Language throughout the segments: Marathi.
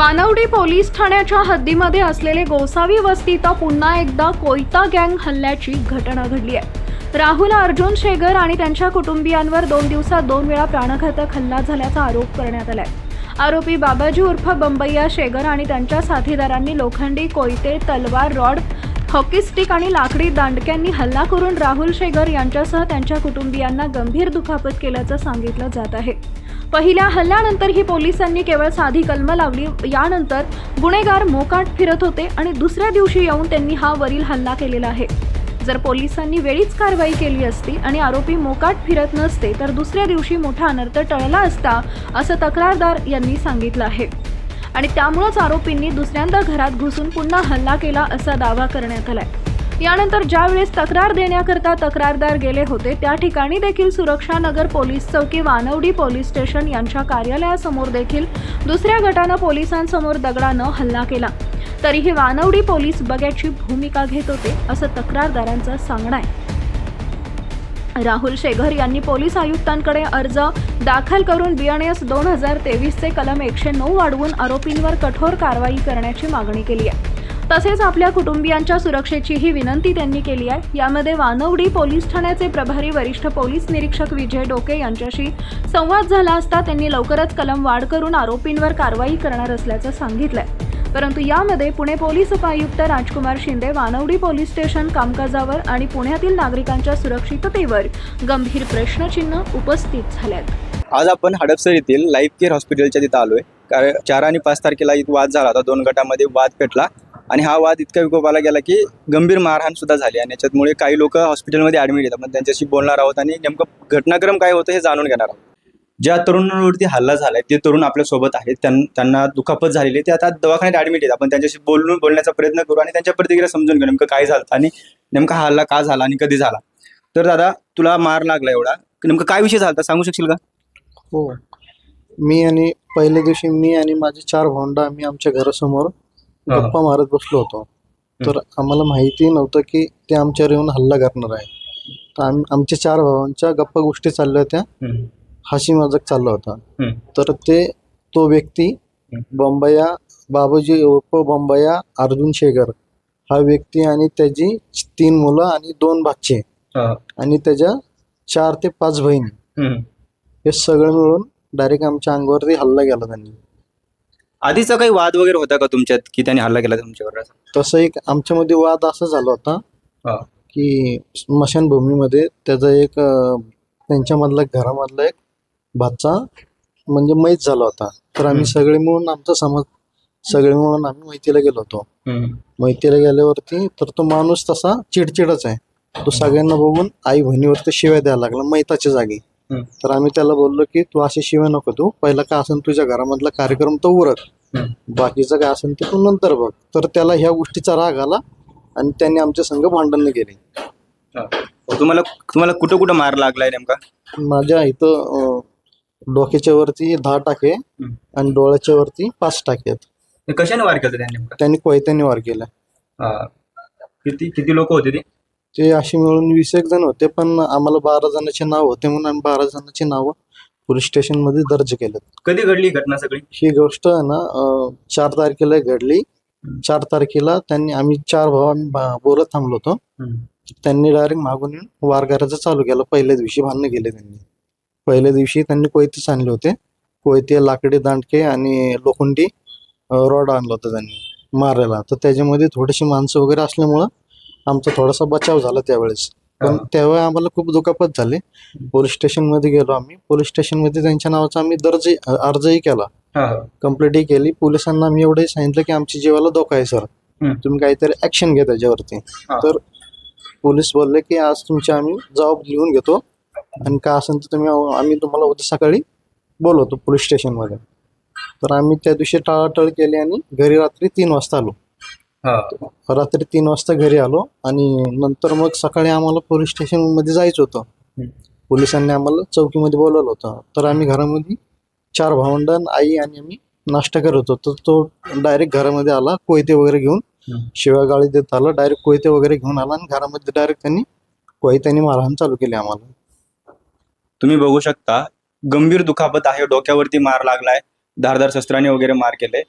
वानवडी पोलीस ठाण्याच्या हद्दीमध्ये असलेले गोसावी वस्तीत पुन्हा एकदा कोयता गँग हल्ल्याची घटना घडली आहे. राहुल अर्जुन शेगर आणि त्यांच्या कुटुंबियांवर दोन दिवसात दोन वेळा प्राणघातक हल्ला झाल्याचा आरोप करण्यात आलाय. आरोपी बाबाजी उर्फ बंबैया शेगर आणि त्यांच्या साथीदारांनी लोखंडी कोयते तलवार रॉड हॉकी स्टिक आणि लाकडी दांडक्यांनी हल्ला करून राहुल शेगर यांच्यासह त्यांच्या कुटुंबियांना गंभीर दुखापत केल्याचं सांगितलं जात आहे. पहिल्या हल्ल्यानंतरही पोलिसांनी केवळ साधी कलम लावली. यानंतर गुन्हेगार मोकाट फिरत होते आणि दुसऱ्या दिवशी येऊन त्यांनी हा वरील हल्ला केलेला आहे. जर पोलिसांनी वेळीच कारवाई केली असती आणि आरोपी मोकाट फिरत नसते तर दुसऱ्या दिवशी मोठा अनर्थ टळला असता असं तक्रारदार यांनी सांगितलं आहे. आणि त्यामुळंच आरोपींनी दुसऱ्यांदा घरात घुसून पुन्हा हल्ला केला असा दावा करण्यात आलाय. यानंतर ज्यावेळेस तक्रार देण्याकरता तक्रारदार गेले होते त्या ठिकाणी देखील सुरक्षा नगर पोलीस चौकी वानवडी पोलीस स्टेशन यांच्या कार्यालयासमोर देखील दुसऱ्या गटानं पोलिसांसमोर दगडानं हल्ला केला. तरीही वानवडी पोलीस बग्याची भूमिका घेत होते असं तक्रारदारांचं सांगणं आहे. राहुल शेघर यांनी पोलीस आयुक्तांकडे अर्ज दाखल करून बी एन एस दोन हजार तेवीसचे कलम एकशे नऊ वाढवून आरोपींवर कठोर कारवाई करण्याची मागणी केली आहे. तसेच आपल्या कुटुंबियांच्या सुरक्षेचीही विनंती त्यांनी केली आहे. यामध्ये वानवडी पोलीस ठाण्याचे प्रभारी वरिष्ठ पोलीस निरीक्षक विजय डोके यांच्याशी संवाद झाला असता त्यांनी लवकरच कलम वाढ करून आरोपींवर कारवाई करणार असल्याचं सांगितलंय. परंतु यामध्ये पुणे पोलीस उपायुक्त राजकुमार शिंदे वानवडी पोलीस स्टेशन कामकाजावर आणि पुण्यातील नागरिकांच्या सुरक्षिततेवर गंभीर प्रश्नचिन्ह उपस्थित झाल्यात आज आपण हडपसर येथील लाईफ केअर हॉस्पिटलच्या तिथं आलोय. कारण चार आणि पाच तारखेला इथं वाद झाला होता. दोन गटामध्ये वाद पेटला. आणि हा वाद इतका विकोपाला गेला की गंभीर मारहाण सुद्धा झाली आणि याच्यामुळे काही लोक हॉस्पिटलमध्ये ॲडमिट येतात. पण त्यांच्याशी बोलणार आहोत आणि नेमकं घटनाक्रम काय होतं हे जाणून घेणार आहोत. ज्या तरुणांवरती हल्ला झालाय ते तरुण आपल्यासोबत आहेत त्यांना दुखापत झालेली ते आता दवाखान्यात ॲडमिट आहेत आपण त्यांच्याशी बोलून बोलण्याचा प्रयत्न करू आणि त्यांच्या प्रतिक्रिया समजून घेऊ नेमकं काय झालं आणि नेमका हा हल्ला का झाला आणि कधी झाला. तर दादा तुला मार लागला एवढा. नेमकं काय विषय झाला सांगू शकशील का? हो. मी आणि पहिल्या दिवशी मी आणि माझे चार भावंड आम्ही आमच्या घरासमोर गप्पा मारत बसलो होतो. तर आम्हाला माहिती नव्हतं की ते आमच्यावर येऊन हल्ला करणार आहे. तर आम्ही आमच्या चार भावांच्या गप्पा गोष्टी चालल्या होत्या. हसी मजाक चालला होता. तर ते तो व्यक्ती. बंबया बाबाजी उर्फ बंबया अर्जुन शेगर हा व्यक्ती आणि त्याची तीन मुलं आणि दोन बाच्चे आणि त्याच्या चार ते पाच बहिणी. हे सगळं मिळून डायरेक्ट आमच्या अंगावरती हल्ला केला त्यांनी. आधीचा काही वाद वगैरे होता का तुमच्यात की त्याने हल्ला केला तुमच्यावर असा? तसं एक आमच्यामध्ये वाद असा झाला होता हा. की स्मशानभूमीमध्ये त्याचा एक अं, त्यांच्यामधला घरामधला एक भाचा म्हणजे मैत झाला होता तर आम्ही हम्म. सगळे मिळून आमचा समाज सगळे मिळून आम्ही मैतीला गेलो होतो मैतीला गेल्यावरती तर तो माणूस तसा चिडचिडच आहे तो सगळ्यांना बघून आई बहिणीवरती शिव्या द्यायला लागला मैताच्या जागी. तर आम्ही त्याला बोललो की तू अशी शिव्या नको तू पहिला काय असेल तुझ्या घरामधला कार्यक्रम तो उरक. बाकीचं काय असेल ते तू नंतर बघ. तर त्याला ह्या गोष्टीचा राग आला आणि त्यांनी आमच्या संघ भांडण केले. तुम्हाला तुम्हाला कुठं कुठं मार लागलाय नेमका? माझ्या इथं डोक्याच्या वरती दहा टाके. आणि डोळ्याच्या वरती पाच टाके आहेत. कशाने वार केलं त्याने त्यांनी कोयत्याने वार केला. किती किती लोक होते ते? ते अशी मिळून वीस एक जण होते पण आम्हाला बारा जणांचे नाव होते म्हणून आम्ही बारा जणांची नावं पोलीस स्टेशनमध्ये दर्ज केलेत. कधी घडली ही घटना सगळी? ही गोष्ट आहे ना अं, चार तारखेला घडली. चार तारखेला त्यांनी आम्ही चार भाऊ आम्ही बा- बोलत थांबलो होतो. त्यांनी डायरेक्ट मागून येऊन वार करायचं चालू केलं. पहिल्या दिवशी भांडणं केले त्यांनी. पहिल्या दिवशी त्यांनी कोयतेच आणले होते. कोयते लाकडी दांडके आणि लोखंडी रॉड आणलं होतं त्यांनी मारायला. तर त्याच्यामध्ये थोडीशी माणसं वगैरे असल्यामुळं आमचा थोडासा बचाव झाला त्यावेळेस. पण. तेव्हा आम्हाला खूप दुखापत झाली. पोलीस स्टेशनमध्ये गेलो आम्ही. पोलीस स्टेशनमध्ये त्यांच्या नावाचा आम्ही दर्ज अर्जही केला. कंप्लेंटही केली. पोलिसांना आम्ही एवढंही सांगितलं की आमच्या जीवाला धोका आहे सर. तुम्ही काहीतरी ऍक्शन घ्या त्याच्यावरती. तर पोलीस बोलले की आज तुमचे आम्ही जबाब लिहून घेतो आणि काय असेल तर तुम्ही आम्ही तुम्हाला उद्या सकाळी बोलवतो पोलीस स्टेशनमध्ये. तर आम्ही त्या दिवशी टाळाटाळ केली आणि घरी रात्री तीन वाजता आलो. रात्री तीन वाजता घरी आलो आणि नंतर मग सकाळी आम्हाला पोलीस स्टेशनमध्ये जायचं होतं. पोलिसांनी आम्हाला चौकीमध्ये बोलवलं होतं. तर आम्ही घरामध्ये चार भावंडण आई आणि आम्ही नाश्ता करत होतो. तर तो डायरेक्ट घरामध्ये आला कोयते वगैरे घेऊन. शिव्या गाळी देत आला डायरेक्ट कोयते वगैरे घेऊन आला आणि घरामध्ये डायरेक्ट त्यांनी कोयत्याने मारहाण चालू केली आम्हाला. तुम्ही बघू शकता गंभीर दुखापत आहे डोक्यावरती मार लागलाय. धारदार शस्त्राने वगैरे मार केले.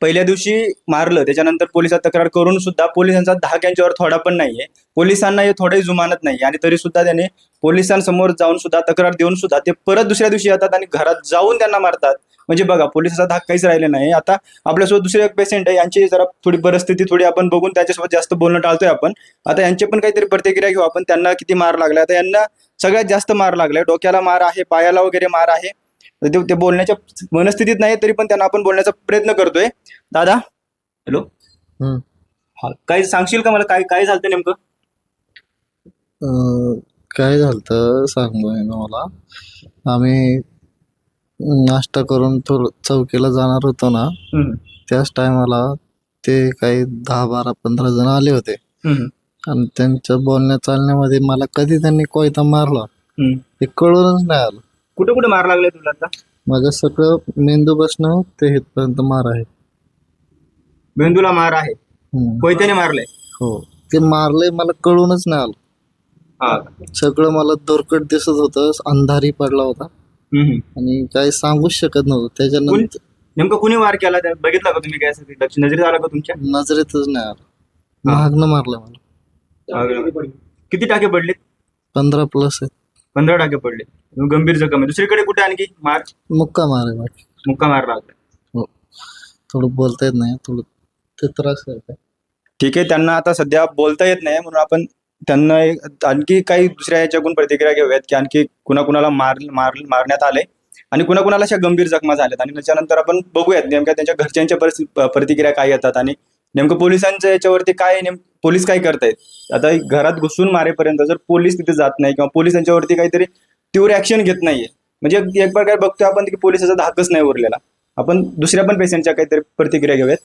पहिल्या दिवशी मारलं त्याच्यानंतर पोलिसात तक्रार करून सुद्धा पोलिसांचा धाक यांच्यावर थोडा पण नाहीये. पोलिसांना हे थोडंही जुमानत नाही. आणि तरी सुद्धा त्याने पोलिसांसमोर जाऊन सुद्धा तक्रार देऊन सुद्धा ते परत दुसऱ्या दिवशी येतात आणि घरात जाऊन त्यांना मारतात. म्हणजे बघा पोलिसाचा धाक काहीच राहिले नाही. आता आपल्यासोबत दुसरे एक पेशंट आहे. यांची जरा थोडी परिस्थिती थोडी आपण बघून त्यांच्यासोबत जास्त बोलणं टाळतोय आपण. आता यांचे पण काहीतरी प्रतिक्रिया घेऊ आपण. त्यांना किती मार लागला आता यांना सगळ्यात जास्त मार लागलाय. डोक्याला मार आहे पायाला वगैरे मार आहे. तर ते ते बोलण्याच्या मनस्थितीत नाही तरी पण त्यांना आपण बोलण्याचा प्रयत्न करतोय. दादा? हॅलो? हम्म. हा काय सांगशील का मला? काय काय झालं नेमकं? अं, काय झालं सांगू आहे ना मला. आम्ही नाश्ता करून थोडं चौकीला जाणार होतो ना हम्म, त्याच टायमाला ते काही दहा बारा पंधरा जण आले होते. हम्म, आणि त्यांच्या बोलण्या चालण्यामध्ये मला कधी त्यांनी कोयता मारला? हम्म. ते कळूनच नाही आलं. कुठे कुठे मार लागलाय तुला आता माझं सगळं मेंदू बसणं ते इथपर्यंत मार आहे. मेंदूला मार आहे. हम्म. कोयत्याने मारलंय? हो. ते मारलंय मला कळूनच नाही आलं. हा. सगळं मला दोरकट दिसत होतं अंधारी पडला होता. हम्म. आणि काही सांगूच शकत नव्हतं. त्याच्यानंतर नेमकं कुणी वार केला? त्या बघितला का तुम्ही काय असं ते लक्ष नजरेत आलं का तुमच्या? नजरेतच नाही आलं. महागनं मारलं मला. किती टाके पडले पंधरा प्लस आहे पंधरा टाके पडले. गंभीर जखम आहे. दुसरीकडे कुठे आणखी? मार मुक्का मार आहे बाकी मुक्का मार लागला. हो. थोडं बोलता येत नाही थोडं ते त्रास ठीक आहे त्यांना आता सध्या बोलता येत नाही म्हणून आपण त्यांना एक- आणखी काही दुसऱ्या याच्याकडून प्रतिक्रिया घेऊयात की आणखी कुणाकुणाला मार मार मारण्यात आले आणि कुणाकुणाला अशा गंभीर जखमा झाल्यात. आणि त्याच्यानंतर आपण बघूयात नेमक्या त्यांच्या घरच्यांच्या परिस्थिती प्रतिक्रिया काय येतात आणि नेमकं पोलिसांच्या याच्यावरती काय नेम पोलीस काय करतायत? आता घरात घुसून मारेपर्यंत जर पोलीस तिथे जात नाही किंवा पोलीस त्यांच्यावरती काहीतरी तीव्र ऍक्शन घेत नाहीये. म्हणजे एक- प्रकार बघतोय आपण की पोलिसाचा धाकच नाही उरलेला. आपण दुसऱ्या पण पेशंटच्या काहीतरी प्रतिक्रिया घेऊयात.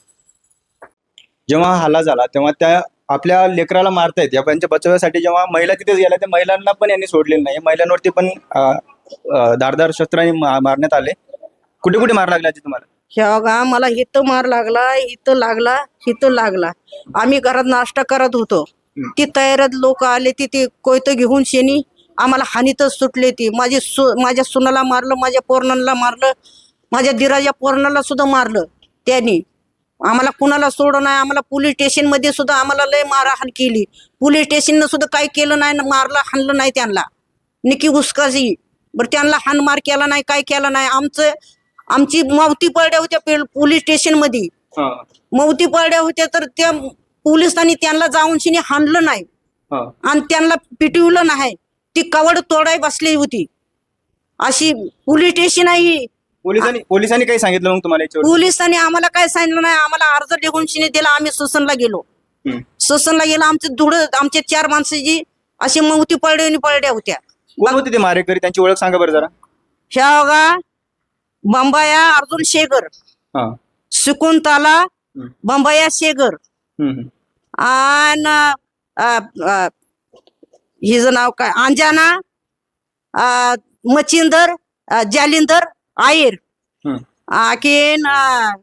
जेव्हा हल्ला झाला तेव्हा त्या आपल्या लेकराला मारतायत. या त्यांच्या बचावासाठी जेव्हा महिला तिथेच गेल्या त्या महिलांना पण यांनी सोडलेलं नाही. महिलांवरती पण धारदार शस्त्राने मारण्यात आले. कुठे कुठे मार लागला तुम्हाला? ह्या गा मला इथं मार लागला इथं लागला इथं लागला. आम्ही घरात नाश्ता करत होतो. ती तयारात लोक आले ती ते कोयतं घेऊन शेनी आम्हाला हानीतच सुटले ती. माझी सु माझ्या सुनाला मारलं माझ्या पोरणाला मारलं माझ्या दिराच्या पोरणाला सुद्धा मारलं त्यांनी. आम्हाला कुणाला सोडलं नाही आम्हाला पोलीस स्टेशनमध्ये सुद्धा आम्हाला लय मारहाण केली. पोलीस स्टेशननं सुद्धा काही केलं नाही मारलं हाणलं नाही त्यांना. निकी उस्काजी बरं त्यांना हाणमार केला नाही काय केला नाही. आमचं आमची मावती पडल्या होत्या पेल- पोलीस स्टेशनमध्ये मावती पडल्या होत्या तर त्या पोलिसांनी त्यांना जाऊन शिनी हाणलं नाही. आणि त्यांना पिटवलं नाही. ती कवड तोडाय बसली होती. अशी पोलीस स्टेशन आहे पोलिसांनी पोलिसांनी काही सांगितलं मग तुम्हाला पोलिसांनी आम्हाला काय सांगितलं नाही? आम्हाला अर्ज लिहून शिनी दिला. आम्ही सुसनला गेलो. सुसनला गेलो. आमचे धुड आमचे चार माणसाची अशी मवती पडल्या पडल्या होत्या. कोण होते ते मारेकरी? त्यांची ओळख सांगा बरं जरा. ह्या बंबाया अर्जुन शेगर. हा. शकुंतला बंबाया शेगर. हम्म. आणि हिचं नाव काय? अंजाना अं, मचिंदर अं, जालिंदर आयर. हम्म. आणखीन अं,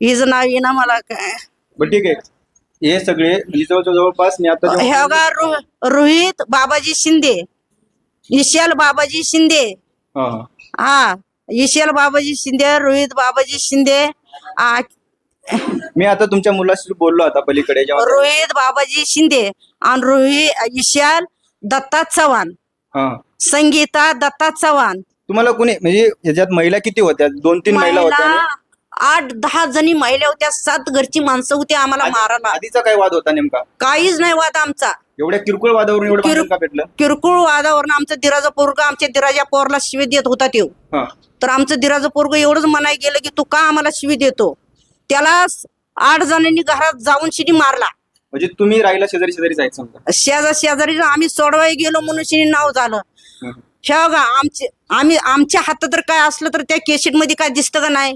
हिचं नाव आहे ना मला काय? बरं ठीक आहे. हे सगळे म्हणजे जवळ जवळपास मी आता हे बघा रो- रोहित बाबाजी शिंदे. विशाल बाबाजी शिंदे. हा, हा. हा. विशाल बाबाजी शिंदे रोहित बाबाजी शिंदे आ, मी आता तुमच्या मुलाशी बोललो आता पलीकडे जेव्हा रोहित बाबाजी शिंदे आणि रोहित विशाल दत्ता चव्हाण. हा. संगीता दत्ता चव्हाण. तुम्हाला कुणी म्हणजे याच्यात महिला किती होत्या? दोन तीन महिला होत्या महिला आठ दहा जणी महिला होत्या सात घरची माणसं होती आम्हाला मारायला आधीचा काय वाद होता नेमका? काहीच नाही वाद आमचा. एवढ्या किरकोळ वादावरून एवढं किर- भांडण का पेटलं? किरकोळ वादावरून आमचं दिराजा पोरगा आमच्या दिराजा पोरला शिवी देत होता तो हा. तर आमचं दिराचं पोरग एवढंच म्हणाय गेलं की तू का आम्हाला शिवी देतो? त्याला स- आठ जणांनी घरात जाऊन शिनी मारला. म्हणजे तुम्ही राहिला शेजारी शेजारी जायचं समजा. शेजा शेजारी आम्ही सोडवाय गेलो म्हणून शिनी नाव झालं. ह्या बघा आमचे आम्ही आमच्या हातात तर काय असलं तर त्या केसेटमध्ये काय दिसतं का नाही.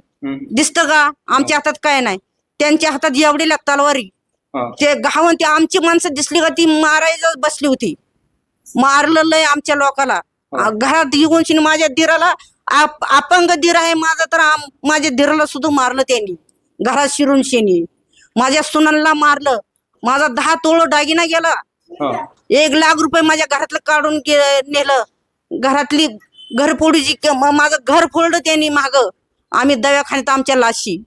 दिसतं का? आमच्या हातात काय नाही. त्यांच्या हातात एवढीला तलवारी. ते गावन ते आमची माणसं दिसली का ती मारायला बसली होती. मारलं लय आमच्या लोकाला. घरात येऊन शिन माझ्या दिराला अपंग दिर आहे माझा तर माझ्या दिराला सुद्धा मारलं त्यांनी. घरात शिरून शेनी. माझ्या सुनांना मारलं. माझा दहा तोळ दागिना गेला. एक लाख रुपये माझ्या घरातलं काढून नेलं. घरातली घरफोडीची क- म- माझं घर फोडलं त्यांनी माग. आम्ही दवाखान्यात आमच्या लाशी.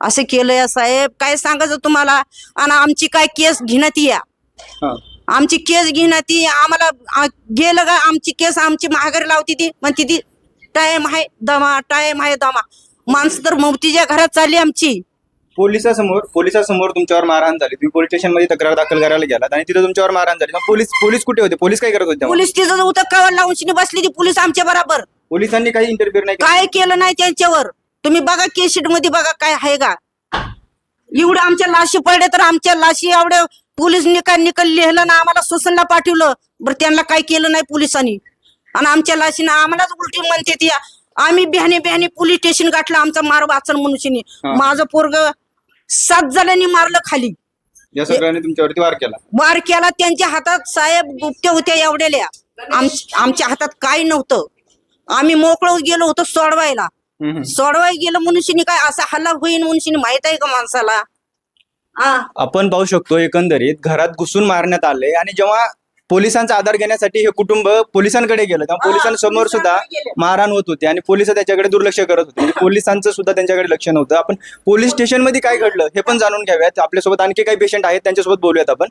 असं केलंय साहेब. काय सांगायचं तुम्हाला? आणि आमची काय केस घेण्यात या. आमची केस घेण्यात ये. आम्हाला गेलं का? आमची केस आमची महागारी लावती ती. म्हणते ती टाइम आहे दमा टाइम आहे दमा. माणसं तर ममतीच्या घरात चालली आमची. पोलिसासमोर पोलिसासमोर तुमच्यावर मारहाण झाली. तुम्ही पोलीस स्टेशनमध्ये तक्रार दाखल करायला गेलात आणि तिथे तुमच्यावर मारहाण झाली. मग पोलीस पोलीस कुठे होते? पोलीस काय करत होते तेव्हा? पोलीस तिथं उतक कावर लावून शिनी बसली ती पोलीस आमच्या बरोबर. पोलिसांनी काही इंटरव्ह्यू नाही केला? काय केलं? नाही त्यांच्यावर? तुम्ही बघा केशीटमध्ये बघा काय आहे का? एवढ्या आमच्या लाशी पडल्या तर आमच्या लाशी एवढ्या पोलीस निकाल निकाल लिहिलं ना आम्हाला सोसनला पाठवलं. बरं त्यांना काय केलं नाही पोलिसांनी? आणि आमच्या लाशीनं आम्हालाच उलटी म्हणते ती आम्ही बिहाने बिहाने पोलीस स्टेशन गाठलं आमचा मार वाचन मनुष्यनी हा. माझं पोरग सात जणांनी मारलं खाली. या सगळ्यांनी तुमच्यावरती वार केला. वार केला त्यांच्या हातात साहेब गुप्त्या होत्या एवढ्याल्या. आम आमच्या हातात काही नव्हतं. आम्ही मोकळं गेलो होतो सोडवायला. हम्म. सोडवाय गेलं मनुष्यनी काय असा हल्ला होईन मनुष्यनी माहीत आहे का माणसाला? हा आपण पाहू शकतो एकंदरीत घरात घुसून मारण्यात आले आणि जेव्हा पोलिसांचा आधार घेण्यासाठी हे कुटुंब पोलिसांकडे गेलं. तेव्हा हा, पोलिसांसमोर सुद्धा. मारहाण होत होती आणि पोलीस त्याच्याकडे दुर्लक्ष करत होते. म्हणजे पोलिसांचं सुद्धा त्यांच्याकडे लक्ष नव्हतं. आपण पोलीस स्टेशनमध्ये काय घडलं हे पण जाणून घ्याव्यात. आपल्यासोबत आणखी काही पेशंट आहेत त्यांच्यासोबत बोलूयात आपण.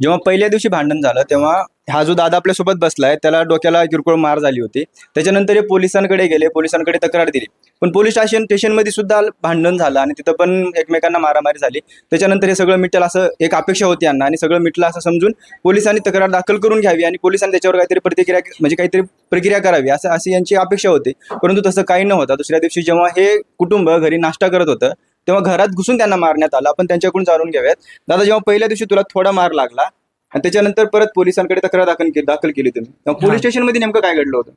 जेव्हा पहिल्या दिवशी भांडण झालं तेव्हा हा जो दादा आपल्यासोबत बसलाय त्याला डोक्याला किरकोळ मार झाली होती. त्याच्यानंतर हे पोलिसांकडे गेले पोलिसांकडे तक्रार दिली. पण पोलीस स्टेशन स्टेशनमध्ये सुद्धा भांडण झालं आणि तिथं पण एकमेकांना मारामारी झाली. त्याच्यानंतर हे सगळं मिटल असं एक अपेक्षा होती यांना आणि सगळं मिटलं असं समजून पोलिसांनी तक्रार दाखल करून घ्यावी आणि पोलिसांनी त्याच्यावर काहीतरी प्रतिक्रिया म्हणजे काहीतरी प्रक्रिया करावी असं अशी यांची अपेक्षा होती. परंतु तसं काही न होता दुसऱ्या दिवशी जेव्हा हे कुटुंब घरी नाश्ता करत होतं तेव्हा घरात घुसून त्यांना मारण्यात आलं. आपण त्यांच्याकडून जाणून घ्याव्यात दादा जेव्हा पहिल्या दिवशी तुला थोडा मार लागला आणि त्याच्यानंतर परत पोलिसांकडे तक्रार दाखल केली दाखल केली तुम्ही तेव्हा पोलीस स्टेशनमध्ये नेमकं काय घडलं होतं?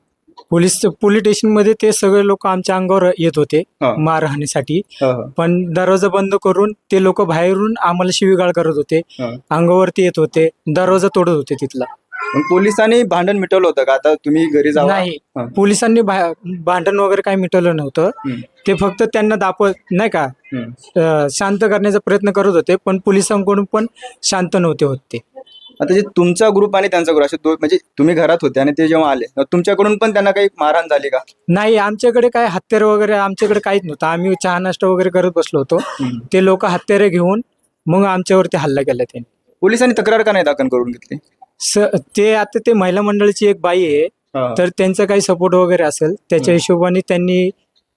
पोलीस पोलीस स्टेशनमध्ये ते सगळे लोक आमच्या अंगावर येत होते हा. मारहाणीसाठी हा, हा. पण दरवाजा बंद करून ते लोक बाहेरून आम्हाला शिवीगाळ करत होते. हा. अंगावरती येत होते. दरवाजा तोडत होते तिथला. पण पोलिसांनी भांडण मिटवलं होतं का? आता तुम्ही घरी जावा. नाही. हा. पोलिसांनी भा- भांडण वगैरे काही मिटवलं नव्हतं. हम्म. ते फक्त त्यांना दापवत नाही का? हम्म. अं, शांत करण्याचा प्रयत्न करत होते पण पोलिसांकडून पण शांत नव्हते होत ते. आता जे तुमचा ग्रुप आणि त्यांचा ग्रुप असे म्हणजे तुम्ही घरात होते आणि ते जेव्हा आले तुमच्याकडून पण त्यांना काही मारहाण झाली का? नाही आमच्याकडे काय हत्यार वगैरे आमच्याकडे काहीच नव्हतं. आम्ही चहा नाश्ता वगैरे करत बसलो होतो. ते लोक हत्यारे घेऊन मग आमच्यावरती हल्ला केला त्यांनी. पोलिसांनी तक्रार का नाही दाखल करून घेतली? स ते आता ते महिला मंडळाची एक बाई आहे. तर त्यांचा काही सपोर्ट वगैरे असेल त्याच्या हिशोबाने त्यांनी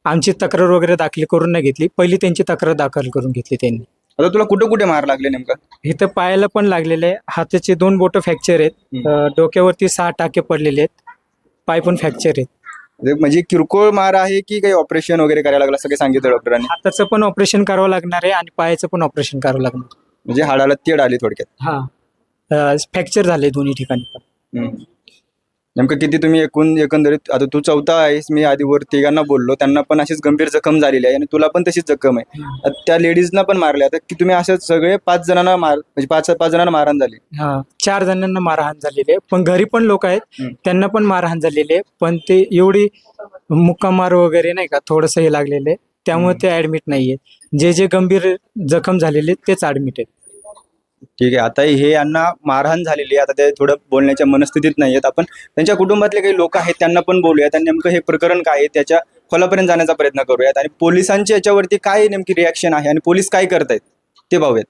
आमची तक्रार वगैरे दाखल करून नाही घेतली. पहिली त्यांची तक्रार दाखल करून घेतली त्यांनी. आता तुला कुठे कुठे मार लागले नेमका? इथं पायाला पण लागलेले आहे. हाताचे दोन बोट फ्रॅक्चर आहेत. हम्म. अं, डोक्यावरती सहा टाके पडलेले आहेत. पाय पण फ्रॅक्चर आहेत. म्हणजे- म्हणजे किरकोळ मार आहे की काही ऑपरेशन वगैरे करायला लागलं असं काही सांगितलं डॉक्टरांनी हाताचं पण ऑपरेशन करावं लागणार आहे आणि पायाचं पण ऑपरेशन करावं लागणार म्हणजे हाडाला तीड आली थोडक्यात. हा. फ्रॅक्चर झाले दोन्ही ठिकाणी. हम्म. नेमकं किती तुम्ही एकूण एकंदरीत आता तू चौथा आहेस मी आधी वर तिघांना बोललो त्यांना पण अशीच गंभीर जखम झालेली आहे आणि तुला पण तशीच जखम आहे. आता त्या लेडीजना पण मारल्या. आता की तुम्ही असं सगळे पाच जणांना मार म्हणजे पाच पाच जणांना मारहाण झाली. हा चार जणांना मारहाण झालेली आहे. पण घरी पण लोक आहेत हम्म. त्यांना पण मारहाण झालेली आहे. पण ते एवढी मुक्कामार वगैरे नाही का थोडंसं हे लागलेलं आहे. त्यामुळे ते ऍडमिट नाहीये. जे जे गंभीर जखम झालेले आहेत, तेच ऍडमिट आहेत. ठीक आहे. आता हे यांना मारहाण झालेली आहे. आता ते थोडं बोलण्याच्या मनस्थितीत नाही आहेत. आपण त्यांच्या कुटुंबातले काही लोक आहेत त्यांना पण बोलूयात आणि नेमकं हे प्रकरण काय आहे त्याच्या खोलापर्यंत जाण्याचा प्रयत्न करूयात. आणि पोलिसांची याच्यावरती काय नेमकी रिॲक्शन आहे आणि पोलीस काय करतायत ते पाहूयात.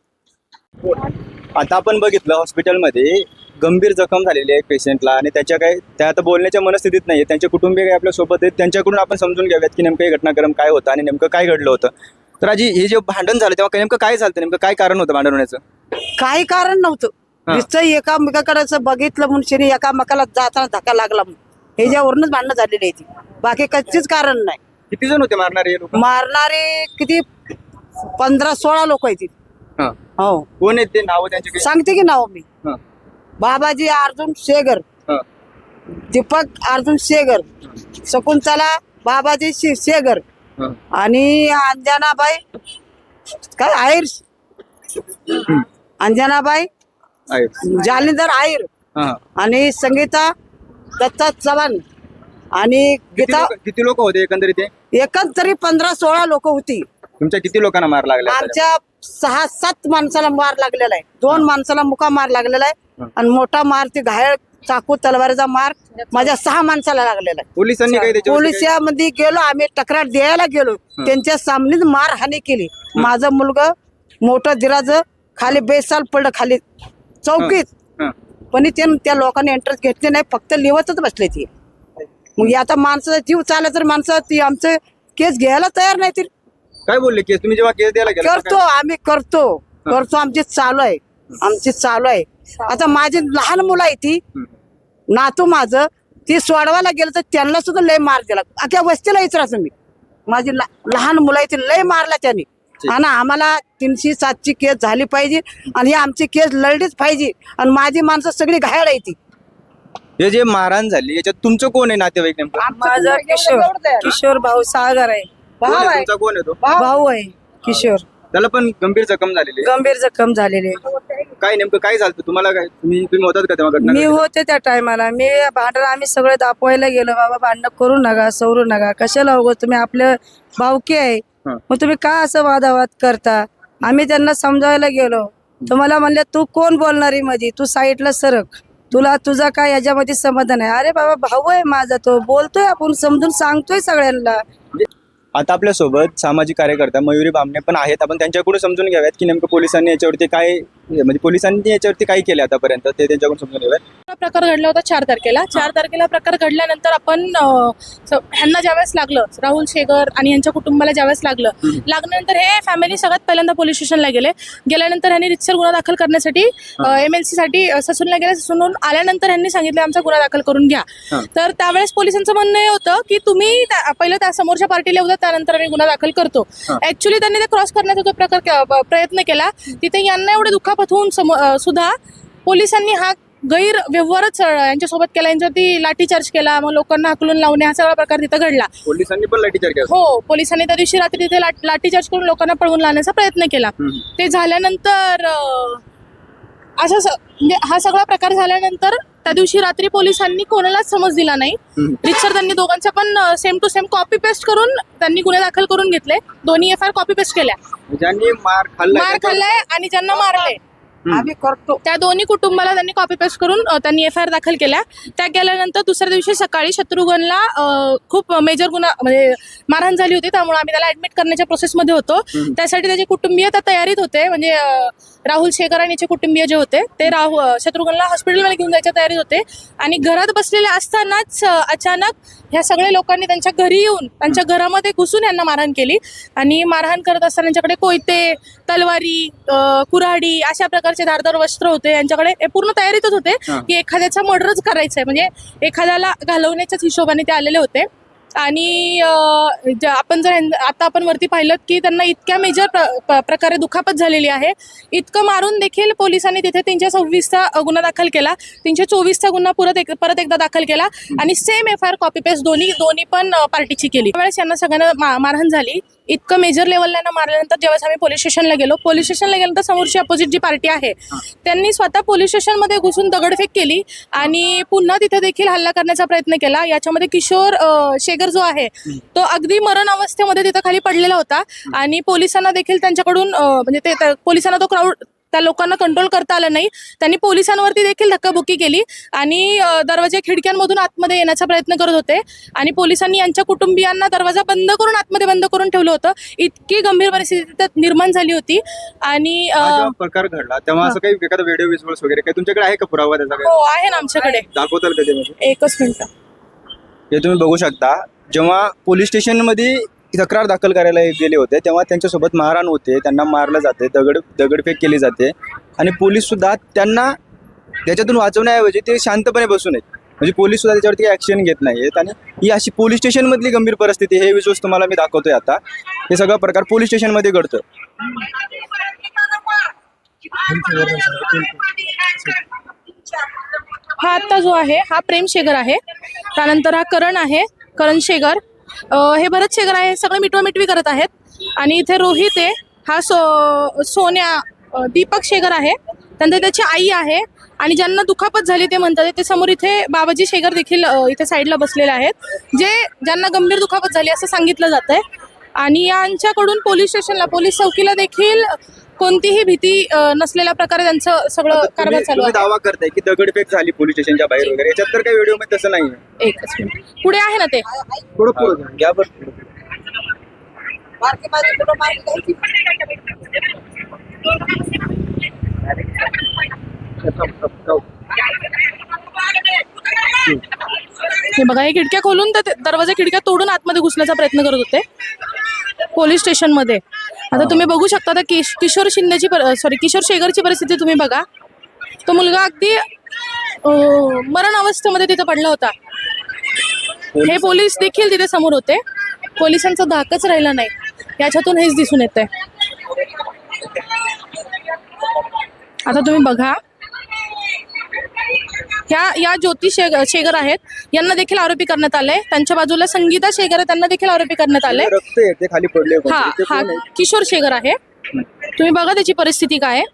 आता आपण बघितलं हॉस्पिटलमध्ये गंभीर जखम झालेली आहे पेशंटला आणि त्याच्या काय त्या आता बोलण्याच्या मनस्थितीत नाही आहे त्यांचे कुटुंबीय काही आपल्यासोबत आहेत त्यांच्याकडून आपण समजून घ्याव्यात की नेमकं हे घटनाक्रम काय होतं आणि नेमकं काय घडलं होतं. तर आजी हे जे भांडण झालं तेव्हा नेमकं काय झालं नेमकं काय कारण होतं भांडण होण्याचं? काही कारण नव्हतं. नुसतं एकामेकाकडे असं बघितलं मनुष्यने एकामेकाला जाताना धक्का लागला म्हणून. ह्याच्यावरूनच भांडणं झालेली आहे ती बाकी कधीच कारण नाही. किती जण होते मारणारे मारणारे किती? पंधरा सोळा लोक आहेत. तिथे. हा. हो. कोण आहेत ते? नाव त्यांचे? सांगते की नाव मी. हा, बाबाजी अर्जुन शेगर. दीपक अर्जुन शेगर. शकुंतला बाबाजी शेगर. आणि अंजनाबाई काय आयर अंजनाबाई. जालिंदर हा. आणि संगीता दत्ता चव्हाण आणि गीता लोक- किती लोक होते एकंदरीत ते एकच तरी पंधरा सोळा लोक होती. तुमच्या किती लोकांना मार लागला आमच्या सहा सात माणसाला मार लागलेला आहे. दोन माणसाला मुका मार लागलेला आहे. आणि मोठा मार ते घायल चाकू तलवारीचा मार माझ्या सहा माणसाला लागलेला आहे. पोलिसांनी पोलिसामध्ये गेलो आम्ही तक्रार द्यायला गेलो. त्यांच्या सामनेच मारहाणी केली. माझा मुलगा मोठं दिराज खाली बेसाल पडलं खाली. चौकीत. पण ते त्या लोकांनी इंटरेस्ट घेतले नाही फक्त लिवतच बसले ती. मग आता माणसाचा जीव चालला तर माणसं ती आमचं केस घ्यायला तयार नाही तर काय बोलले केस? तुम्ही जेव्हा केस द्यायला गेला करतो आम्ही करतो. करतो आमची चालू आहे. आमची चालू आहे. आता माझी लहान मुलं आहे ती. नातू माझं ती सोडवायला गेलं तर त्यांना सुद्धा लय मार दिला. अख्या वस्तीला विचारा तुम्ही माझी लहान मुलं आहे ती लय मारला त्यांनी. आणि आम्हाला तीनशे सातची केस झाली पाहिजे आणि ही आमची केस लढलीच पाहिजे. आणि माझी माणसं सगळी घायल आहे ती. हे जे मारहाण झाली याच्यात तुमचं कोण आहे नातेवाईक नेमकं? माझा किशोर. किशोर भाऊ सागर आहे. कोण भाऊ आहे? आहे तुमचा? कोण येतो भाऊ. आहे किशोर. त्याला पण गंभीर जखम झालेली आहे. गंभीर जखम झालेले काय नेमकं काय झालं? तुम्हाला काय तुम्ही तुम्ही होतात का तेव्हा घटना मी घडली? होते त्या टायमाला. मी भांडण आम्ही सगळे दाखवायला गेलो. बाबा भांडण करू नका सवरू नका. कशाला उगो तुम्ही आपलं भावकी आहे. मग तुम्ही का असं वादावाद करता? आम्ही त्यांना समजावायला गेलो. तुम्हाला म्हणले तू कोण बोलणारी मध्ये तू साईडला सरक. तुला तुझा काय याच्यामध्ये समाधान आहे अरे बाबा भाऊ आहे माझा तो. बोलतोय आपण समजून सांगतोय सगळ्यांना. आता आपल्यासोबत सामाजिक कार्यकर्ता मयुरी बामणे पण आहेत. आपण त्यांच्याकडून समजून घ्याव्यात की नेमकं पोलिसांनी याच्यावरती काय म्हणजे पोलिसांनी याच्यावरती काय केले आतापर्यंत? ते त्यांच्याकडून समजून घ्याव्यात हा प्रकार घडला होता चार तारखेला. चार तारखेला प्रकार घडल्यानंतर आपण स- ह्यांना ज्यावेळेस लागलं राहुल शेगर आणि यांच्या कुटुंबाला ज्यावेळेस लागलं लागल्यानंतर हे फॅमिली सगळ्यात पहिल्यांदा पोलीस स्टेशनला गेले. गेल्यानंतर ह्यांनी रितसर गुन्हा दाखल करण्यासाठी एम एल सी साठी अं, ससूनला गेले. ससूनहून आल्यानंतर ह्यांनी सांगितलं आमचा गुन्हा दाखल करून घ्या. हा. तर त्यावेळेस पोलिसांचं म्हणणं हे होतं की तुम्ही त्या- पहिलं त्या समोरच्या पार्टीला येऊ द्या त्यानंतर आम्ही गुन्हा दाखल करतो. ऍक्च्युली त्यांनी ते क्रॉस करण्याचा जो प्रकार प्रयत्न केला तिथे यांना एवढे दुखापत होऊन सुद्धा पोलिसांनी हा गैर व्यवहारच अं, यांच्यासोबत केला. यांच्यावरती लाठीचार्ज केला मग लोकांना हाकलून लावणे हा सगळा प्रकार तिथं घडला. पोलिसांनी पण लाठीचार्ज केला. हो पोलिसांनी त्या दिवशी रात्री तिथे लाठ- लाठीचार्ज करून लोकांना पळवून लावण्याचा प्रयत्न केला. ते झाल्यानंतर असं म्हणजे हा सगळा प्रकार झाल्यानंतर त्या दिवशी रात्री पोलिसांनी कोणालाच समज दिला नाही. रितसर त्यांनी दोघांचा पण same to same copy paste करून त्यांनी गुन्हे दाखल करून घेतले दोन्ही एफ आय कॉपी पेस्ट केल्या ज्यांनी मार खाल्ला मार खाल्लाय आणि ज्यांना मारले. आम्ही करतो. त्या दोन्ही कुटुंबाला त्यांनी कॉपी पेस्ट करून अ, त्यांनी एफ आय आर दाखल केल्या. त्या गेल्यानंतर दुसऱ्या दिवशी सकाळी शत्रुघ्नला अ, खूप मेजर गुन्हा म्हणजे मारहाण झाली होती. त्यामुळे आम्ही त्याला ऍडमिट करण्याच्या प्रोसेसमध्ये होतो. त्यासाठी त्याचे कुटुंबीय त्या तयारीत होते. म्हणजे अ, राहुल शेखर आणि याचे कुटुंबीय जे होते ते राहू अ, शत्रुघ्नला हॉस्पिटलमध्ये घेऊन जायच्या तयारीत होते. आणि घरात बसलेले असतानाच अ, अचानक ह्या सगळ्या लोकांनी त्यांच्या घरी येऊन त्यांच्या घरामध्ये घुसून यांना मारहाण केली. आणि मारहाण करत असताना यांच्याकडे कोयते तलवारी अ, कुऱ्हाडी अशा प्रकारचे धारदार वस्त्र होते यांच्याकडे हे पूर्ण तयारीतच होते. की एखाद्याचा मर्डरच करायचा आहे म्हणजे एखाद्याला घालवण्याच्याच हिशोबाने ते आलेले होते. आणि आपण जर आता आपण वरती पाहिलं की त्यांना इतक्या मेजर प्रकारे दुखापत झालेली आहे. इतकं मारून देखील पोलिसांनी तिथे तीनशे सव्वीसचा गुन्हा दाखल केला. तीनशे चोवीसचा गुन्हा परत एक परत एकदा दाखल केला. आणि same F I R copy paste दोन्ही दोन्ही पण पार्टीची केली. त्यावेळेस यांना सगळ्यांना मारहाण झाली. इतकं मेजर लेवलला यांना मारल्यानंतर ज्यावेळेस आम्ही पोलीस स्टेशनला गेलो पोलीस स्टेशनला गेल्यानंतर समोरची अपोजिट जी पार्टी आहे त्यांनी स्वतः पोलीस स्टेशनमध्ये घुसून दगडफेक केली आणि पुन्हा तिथे देखील हल्ला करण्याचा प्रयत्न केला. याच्यामध्ये किशोर अ, शेगर जो आहे तो अगदी मरण अवस्थेमध्ये तिथं खाली पडलेला होता आणि पोलिसांना देखील त्यांच्याकडून अ, म्हणजे ते त्या- पोलिसांना तो क्राऊड त्या लोकांना कंट्रोल करता आलं नाही. त्यांनी पोलिसांवरती देखील धक्काबुक्की केली आणि दरवाजा खिडक्यांमधून आतमध्ये येण्याचा प्रयत्न करत होते. आणि पोलिसांनी यांच्या कुटुंबियांना दरवाजा बंद करून आतमध्ये बंद करून ठेवलं होतं. इतकी गंभीर परिस्थिती निर्माण झाली होती. आणि प्रकार घडला तेव्हा असं काही एखादा व्हिडिओ विज्युअल्स वगैरे काही तुमच्याकडे आहे का पुरावा त्याचा हो आहे ना आमच्याकडे. दाखवताल एकच मिनिट. हे तुम्ही बघू शकता. जेव्हा पोलीस स्टेशनमध्ये तक्रार दाखल करायला गेले होते. तेव्हा त्यांच्यासोबत मारहाण होते. त्यांना मारलं जाते. दगड दगडफेक केली जाते. आणि पोलीस सुद्धा त्यांना त्याच्यातून वाचवण्याऐवजी ते शांतपणे बसून आहेत. म्हणजे पोलीस सुद्धा त्याच्यावरती ॲक्शन घेत नाहीयेत आणि ही अशी पोलीस स्टेशनमधली गंभीर परिस्थिती हे विज्युअल्स तुम्हाला मी दाखवतोय आता. हे सगळा प्रकार पोलीस स्टेशनमध्ये घडतं हा आत्ता जो आहे हा प्रेम शेगर आहे. त्यानंतर हा करण आहे. करण शेगर हे भरत शेगर आहे सगळे मिटवा मिटवी करत आहेत. आणि इथे रोहित आहे हा सो सोन्या दीपक शेगर आहे. त्यानंतर त्याची आई आहे आणि ज्यांना दुखापत झाली ते म्हणतात ते समोर इथे बाबाजी शेगर देखील इथे साईडला बसलेले आहेत. जे ज्यांना गंभीर दुखापत झाली असं सांगितलं जात आहे आणि यांच्याकडून पोलीस स्टेशनला पोलीस चौकीला देखील कोणतीही भीती नसलेल्या प्रकारे त्यांचं सगळं कारभार चालू आहे. दावा करताय की दगडफेक झाली पोलीस स्टेशनच्या बाहेर वगैरे. याच्यात तर काही व्हिडिओमध्ये तसं नाही एकच मिनिट. पुढे आहे ना ते? थोडं पुढे घ्या बरं हे बघा हे खिडक्या खोलून तर ते दरवाजा खिडक्या तोडून आतमध्ये घुसण्याचा प्रयत्न करत होते. पोलीस स्टेशनमध्ये. आता तुम्ही बघू शकता आता किश किशोर शिंदेची सॉरी किशोर शेगरची परिस्थिती तुम्ही बघा. तो मुलगा अगदी मरण अवस्थेमध्ये तिथे पडला होता. हे पोलीस देखील तिथे समोर होते. पोलिसांचा धाकच राहिला नाही. याच्यातून हेच दिसून येतंय. आता तुम्ही बघा. ह्या या ज्योती शेग शेगर आहेत. यांना देखील आरोपी करण्यात आले त्यांच्या बाजूला संगीता शेगर आहे त्यांना देखील आरोपी करण्यात आले रक्त आहे ते खाली पडले हा ते हा कोण आहे? किशोर शेगर आहे. तुम्ही बघा त्याची परिस्थिती काय आहे.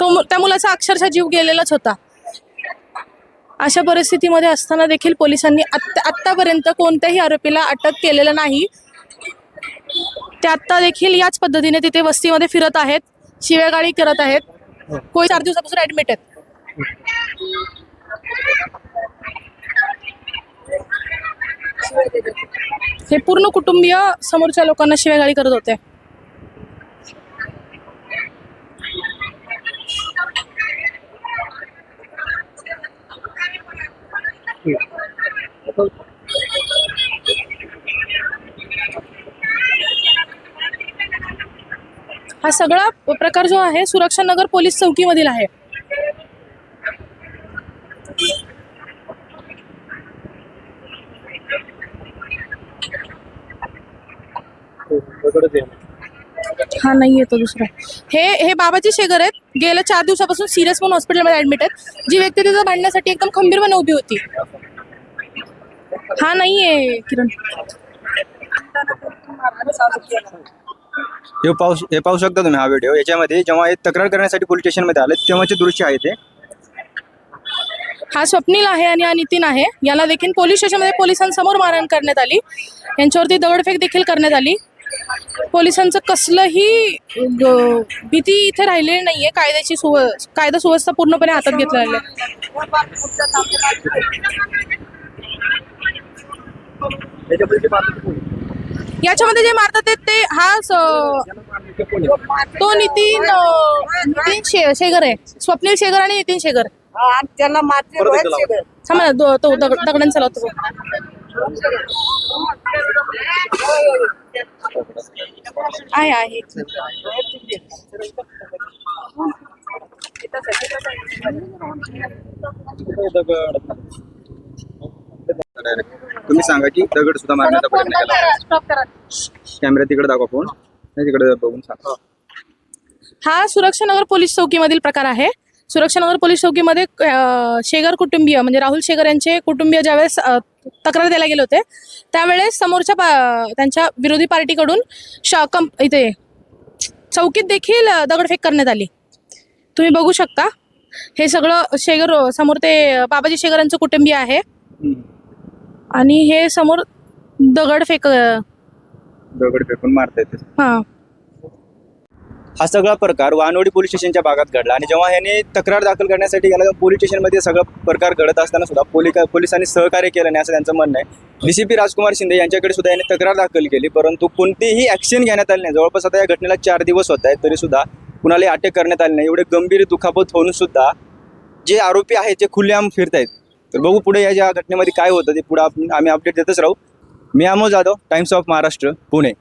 तो मु- त्या मुलाचा अक्षरशः जीव गेलेलाच होता. अशा परिस्थितीमध्ये असताना देखील पोलिसांनी आत्ता आत्तापर्यंत कोणत्याही आरोपीला अटक केलेलं नाही. ते आत्ता देखील याच पद्धतीने तिथे वस्तीमध्ये फिरत आहेत. शिवेगाळी करत आहेत. कोणी चार दिवसापासून ऍडमिट आहेत. हे पूर्ण कुटुंबीय समोरच्या लोकांना शिवेगाळी करत होते. हा सगळा प्रकार जो आहे सुरक्षा नगर पोलीस चौकीमधील आहे. हा नाही येतो दुसरा. हे हे बाबाजी शेगर आहेत. गेल्या चार दिवसापासून सिरियस म्हणून हॉस्पिटलमध्ये ऍडमिट आहेत. जी व्यक्ती तिथं भांडण्यासाठी एकदम खंबीरपणे उभी होती. हा नाहीये किरण. हे पाहू हे पाहू शकता तुम्ही हा व्हिडिओ याच्यामध्ये जेव्हा हे तक्रार करण्यासाठी पोलीस स्टेशनमध्ये आले तेव्हाचे दृश्य आहे ते. हा स्वप्नील आहे आणि हा नितीन आहे. याला देखील पोलीस स्टेशनमध्ये पोलिसांसमोर मारहाण करण्यात आली. यांच्यावरती दगडफेक देखील करण्यात आली. पोलिसांचं कसलंही भीती इथे राहिलेली नाहीये. कायद्याची सुव कायदा सुव्यवस्था पूर्णपणे हातात घेतला आहे. याच्यामध्ये जे मारतात ते- हा तो नितीन नितीन शे- शेगर आहे. स्वप्नील शेगर आणि नितीन शेगर. त्याला मारते रोहित शेगर. थांबा ना दो- तो दगड दगडांचा लावतो आहे आहे. तुम्ही सांगा की दगड सुद्धा मारण्याचा प्रयत्न केला स्टॉप करा कॅमेरा तिकडे दाखवा फोन. तिकडे बघून सांगा. हा सुरक्षानगर पोलीस चौकीमधील प्रकार आहे. सुरक्षानगर पोलीस चौकीमध्ये शेगर कुटुंबीय म्हणजे राहुल शेगर यांचे कुटुंबीय ज्यावेळेस तक्रार द्यायला गेले होते त्यावेळेस समोरच्या पा- त्यांच्या विरोधी पार्टीकडून शा कंप इथे चौकीत देखील दगडफेक करण्यात आली. तुम्ही बघू शकता हे सगळं शेगर समोर ते बाबाजी शेगर यांचं कुटुंबीय आहे. आणि हे समोर दगडफेक दगड फेकून मारता येते हा. हा सगळा प्रकार वानवडी पोलीस स्टेशनच्या भागात घडला. आणि जेव्हा ह्याने तक्रार दाखल करण्यासाठी गेला तेव्हा पोलीस स्टेशनमध्ये सगळा प्रकार घडत असताना सुद्धा पोलिका पोलिसांनी सहकार्य केलं नाही असं त्यांचं म्हणणं आहे. डीसीपी राजकुमार शिंदे यांच्याकडे सुद्धा यांनी तक्रार दाखल केली परंतु कोणतीही ऍक्शन घेण्यात आली नाही. जवळपास आता या घटनेला चार दिवस होत आहेत तरी सुद्धा कुणालाही अटक करण्यात आली नाही. एवढे गंभीर दुखापत होऊन सुद्धा जे आरोपी आहेत ते खुलेआम फिरत आहेत तर बघू पुढे या ज्या घटनेमध्ये काय होतं ते पुढे आम्ही अपडेट देतच राहू. मी अमोल जाधव टाइम्स ऑफ महाराष्ट्र पुणे.